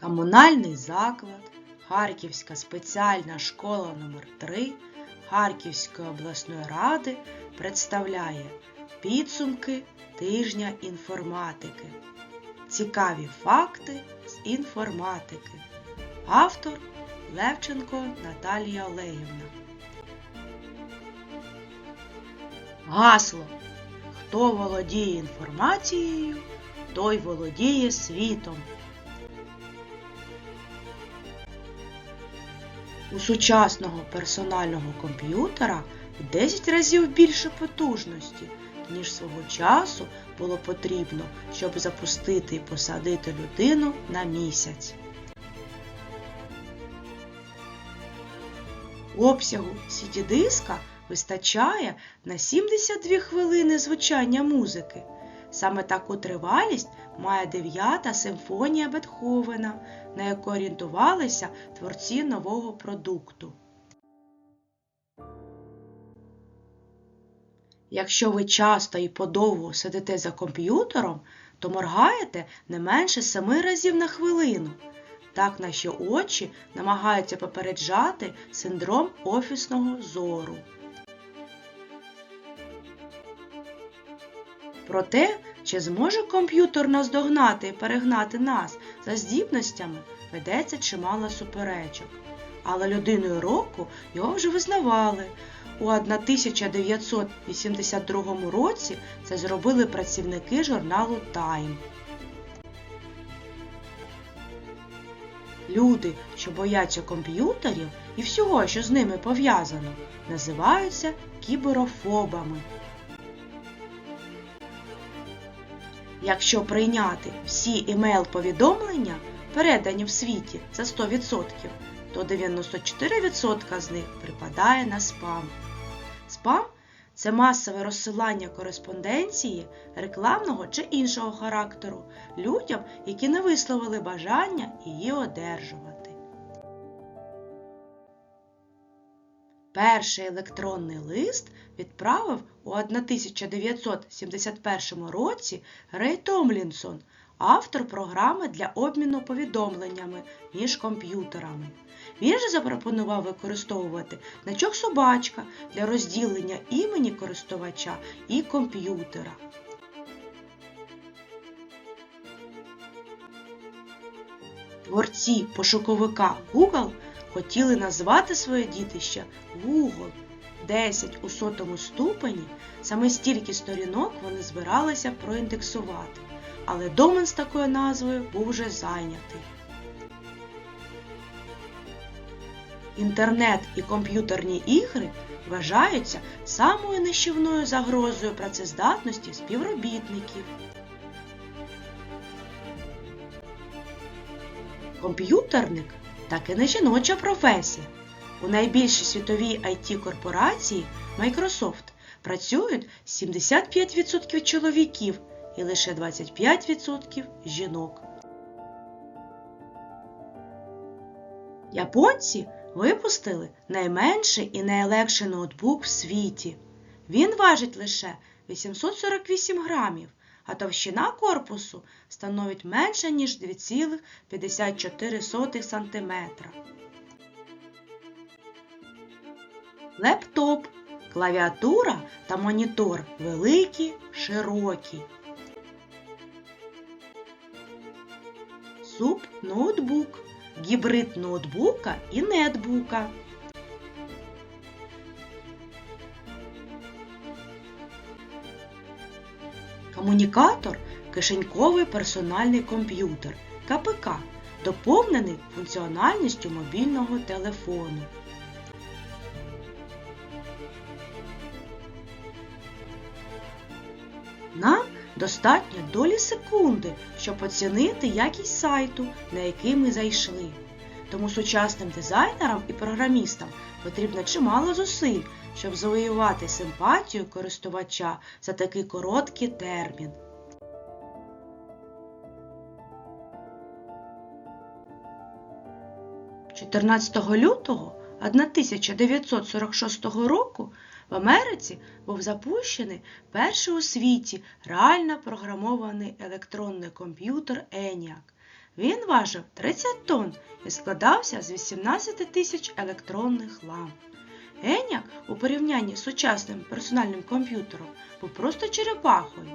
Комунальний заклад, Харківська спеціальна школа номер 3 Харківської обласної ради представляє підсумки тижня інформатики. Цікаві факти з інформатики. Автор Левченко Наталія Олегівна. Гасло. Хто володіє інформацією, той володіє світом. У сучасного персонального комп'ютера в 10 разів більше потужності, ніж свого часу було потрібно, щоб запустити і посадити людину на місяць. Обсягу CD-диска вистачає на 72 хвилини звучання музики. Саме таку тривалість має дев'ята симфонія Бетховена, на яку орієнтувалися творці нового продукту. Якщо ви часто і подовго сидите за комп'ютером, то моргаєте не менше 7 разів на хвилину. Так наші очі намагаються попереджати синдром офісного зору. Проте, чи зможе комп'ютер наздогнати і перегнати нас за здібностями, ведеться чимало суперечок. Але людиною року його вже визнавали. У 1982 році це зробили працівники журналу Time. Люди, що бояться комп'ютерів і всього, що з ними пов'язано, називаються кіберофобами. Якщо прийняти всі емейл-повідомлення, передані в світі за 100%, то 94% з них припадає на спам. Спам це масове розсилання кореспонденції рекламного чи іншого характеру людям, які не висловили бажання її одержувати. Перший електронний лист відправив у 1971 році Рей Томлінсон, автор програми для обміну повідомленнями між комп'ютерами. Він же запропонував використовувати значок собачка для розділення імені користувача і комп'ютера. Творці пошуковика Google хотіли назвати своє дітище Google. 10 у сотому ступені саме стільки сторінок вони збиралися проіндексувати, але домен з такою назвою був вже зайнятий. Інтернет і комп'ютерні ігри вважаються самою нищівною загрозою працездатності співробітників. Комп'ютерник так і не жіноча професія. У найбільшій світовій IT-корпорації Microsoft працюють 75% чоловіків і лише 25% жінок. Японці випустили найменший і найлегший ноутбук в світі. Він важить лише 848 грамів, а товщина корпусу становить менше, ніж 2,54 см. Лептоп, клавіатура та монітор великі, широкі. Суп ноутбук, гібрид ноутбука і нетбука. Комунікатор кишеньковий персональний комп'ютер КПК, доповнений функціональністю мобільного телефону. Нам достатньо долі секунди, щоб оцінити якість сайту, на який ми зайшли. Тому сучасним дизайнерам і програмістам потрібно чимало зусиль, щоб завоювати симпатію користувача за такий короткий термін. – 14 лютого 1946 року в Америці був запущений перший у світі реально програмований електронний комп'ютер ENIAC. Він важив 30 тонн і складався з 18 тисяч електронних ламп. Еняк у порівнянні з сучасним персональним комп'ютером був просто черепахою.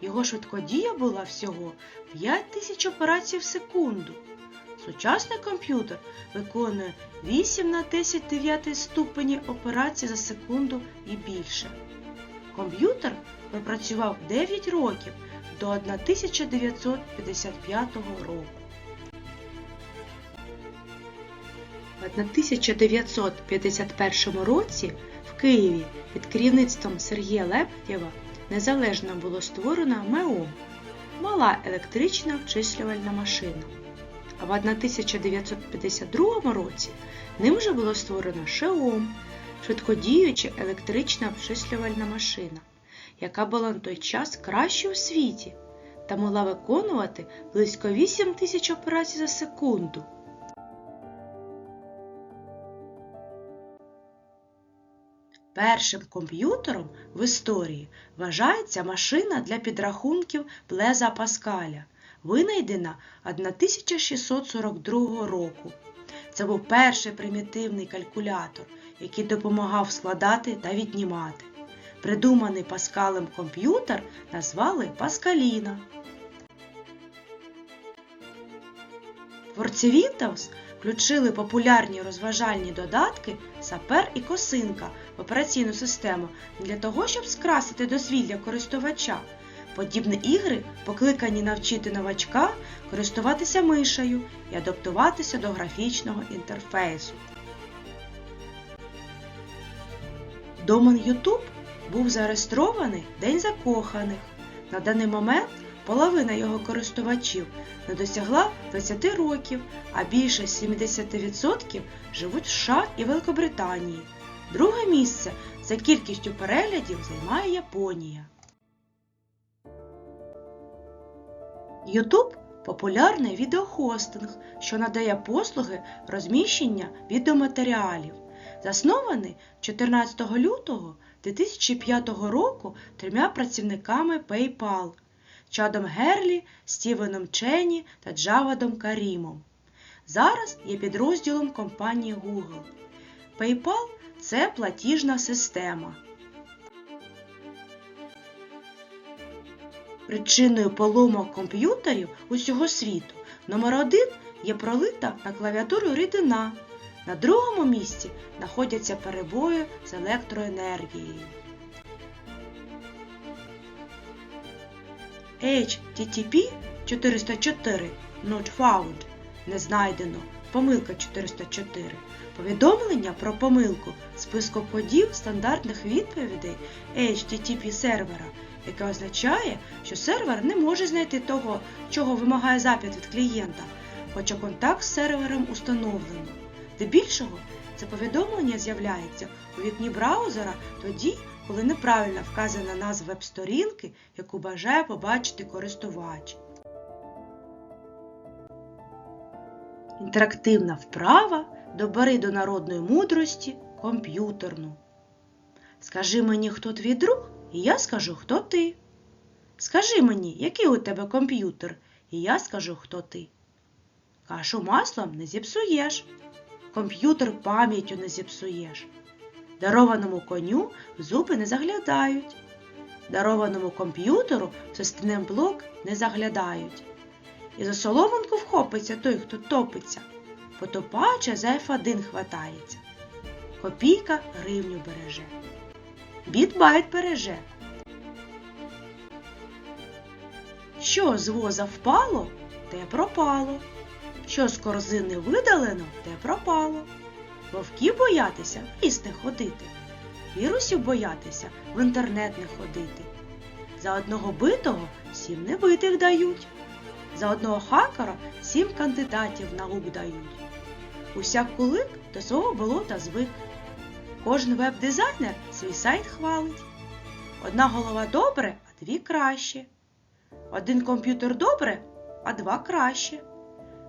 Його швидкодія була всього 5 тисяч операцій в секунду. Сучасний комп'ютер виконує 8 на 10 9 ступені операцій за секунду і більше. Комп'ютер пропрацював 9 років до 1955 року. В 1951 році в Києві під керівництвом Сергія Лебедєва незалежно було створено МЕО – мала електрична обчислювальна машина. А в 1952 році ним же було створено ШЕОМ – швидкодіюча електрична обчислювальна машина, яка була на той час кращою у світі та могла виконувати близько 8 тисяч операцій за секунду. Першим комп'ютером в історії вважається машина для підрахунків Блеза Паскаля, винайдена 1642 року. Це був перший примітивний калькулятор, який допомагав складати та віднімати. Придуманий Паскалем комп'ютер назвали Паскаліна. Творці Windows включили популярні розважальні додатки Сапер і Косинка в операційну систему для того, щоб скрасити дозвілля користувача. Подібні ігри покликані навчити новачка користуватися мишею і адаптуватися до графічного інтерфейсу. Домен YouTube був зареєстрований День закоханих. На даний момент половина його користувачів не досягла 20 років, а більше 70% живуть в США і Великобританії. Друге місце за кількістю переглядів займає Японія. YouTube популярний відеохостинг, що надає послуги розміщення відеоматеріалів. Заснований 14 лютого 2005 року трьома працівниками PayPal Чадом Герлі, Стівеном Чені та Джавадом Карімом. Зараз є підрозділом компанії Google. PayPal – це платіжна система. Причиною поломок комп'ютерів усього світу номер один є пролита на клавіатуру рідина. На другому місці знаходяться перебої з електроенергією. HTTP 404 Not found не знайдено. Помилка 404. Повідомлення про помилку списку кодів стандартних відповідей HTTP сервера, яке означає, що сервер не може знайти того, чого вимагає запит від клієнта, хоча контакт з сервером установлено. Здебільшого це повідомлення з'являється у вікні браузера тоді, коли неправильно вказана назва веб-сторінки, яку бажає побачити користувач. Інтерактивна вправа добери до народної мудрості комп'ютерну. Скажи мені, хто твій друг, і я скажу, хто ти. Скажи мені, який у тебе комп'ютер, і я скажу, хто ти. Кашу маслом не зіпсуєш, комп'ютер пам'яттю не зіпсуєш. Дарованому коню в зуби не заглядають. Дарованому комп'ютеру в системний блок не заглядають. І за соломинку вхопиться той, хто топиться, потопача за F1 хватається. Копійка гривню береже. Біт-байт береже. Що з воза впало, те пропало. Що з корзини видалено, те пропало. Вовків боятися в ліс не ходити. Вірусів боятися в інтернет не ходити. За одного битого сім небитих дають. За одного хакера сім кандидатів наук дають. Усяк кулик до свого болота звик. Кожен веб-дизайнер свій сайт хвалить. Одна голова добре, а дві краще. Один комп'ютер добре, а два краще.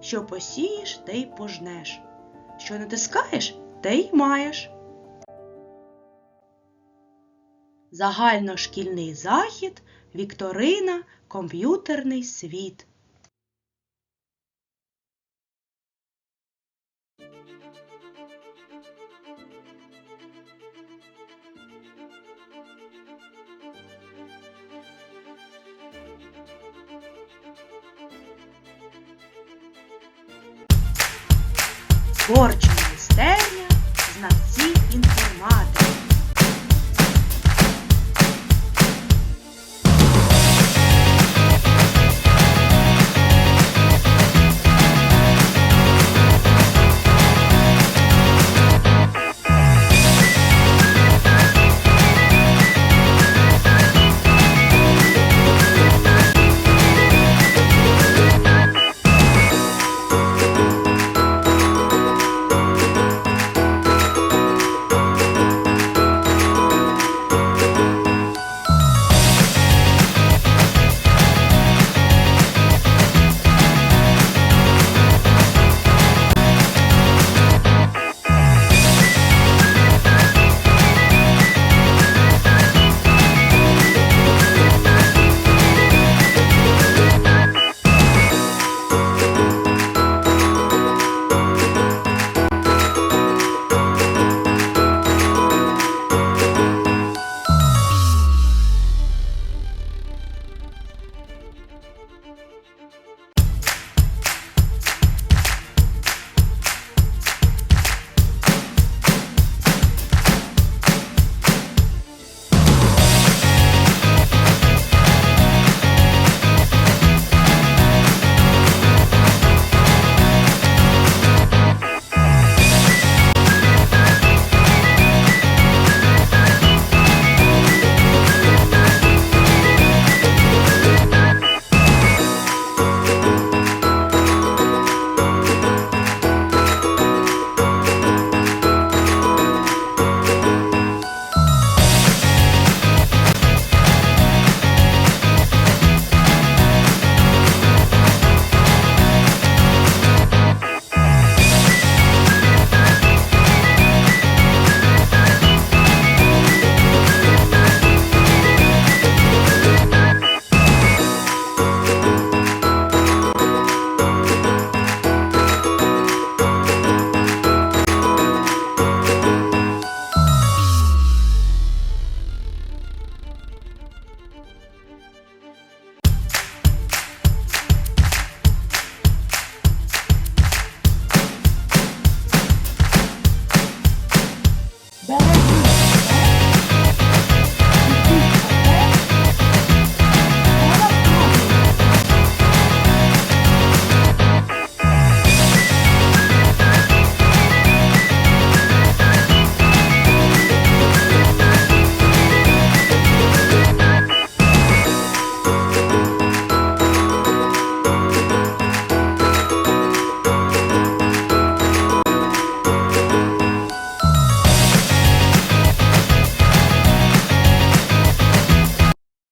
Що посієш, те й пожнеш. Що натискаєш, те й маєш. Загальношкільний захід, Вікторина, Комп'ютерний світ. Творча майстерня знавці інформатики.